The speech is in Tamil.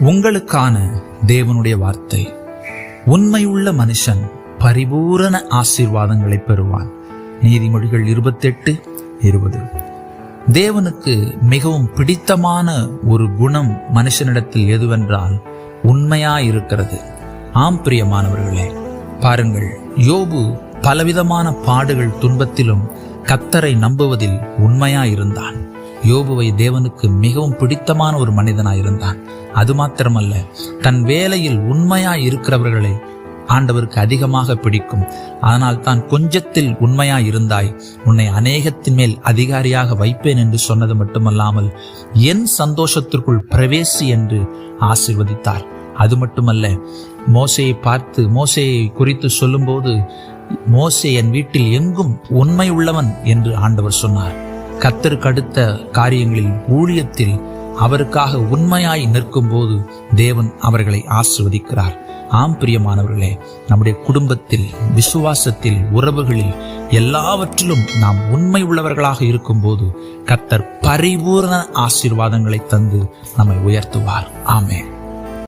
உங்களுக்கான தேவனுடைய வார்த்தை. உண்மையுள்ள மனுஷன் பரிபூரண ஆசீர்வாதங்களை பெறுவான். நீதிமொழிகள் இருபத்தெட்டு இருபது. தேவனுக்கு மிகவும் பிடித்தமான ஒரு குணம் மனுஷனிடத்தில் எதுவென்றால் உண்மையாயிருக்கிறது. ஆம் பிரியமானவர்களே பாருங்கள் யோபு பலவிதமான பாடுகள் துன்பத்திலும் கத்தரை நம்புவதில் உண்மையாயிருந்தான். யோபுவை தேவனுக்கு மிகவும் பிடித்தமான ஒரு மனிதனாயிருந்தான் அது மாத்திரமல்ல தன் வேலையில் உண்மையாய் இருக்கிறவர்களை ஆண்டவருக்கு அதிகமாக பிடிக்கும். அதனால் தான் கொஞ்சத்தில் உண்மையாய் இருந்தாய். உன்னை அநேகத்தின் மேல் அதிகாரியாக வைப்பேன் என்று சொன்னது மட்டுமல்லாமல் என் சந்தோஷத்திற்குள் பிரவேசி என்று ஆசிர்வதித்தார். அது மட்டுமல்ல மோசையை பார்த்து மோசையை குறித்து சொல்லும்போது மோசே என் வீட்டில் எங்கும் உண்மை உள்ளவன் என்று ஆண்டவர் சொன்னார். கத்தருக்கு கடுத்த காரியங்களில் ஊழியத்தில் அவருக்காக உண்மையாய் நிற்கும் போது தேவன் அவர்களை ஆசிர்வதிக்கிறார். ஆம் பிரியமானவர்களே நம்முடைய குடும்பத்தில் விசுவாசத்தில் உறவுகளில் எல்லாவற்றிலும் நாம் உண்மை உள்ளவர்களாக இருக்கும்போது கத்தர் பரிபூர்ண ஆசீர்வாதங்களை தந்து நம்மை உயர்த்துவார். ஆமே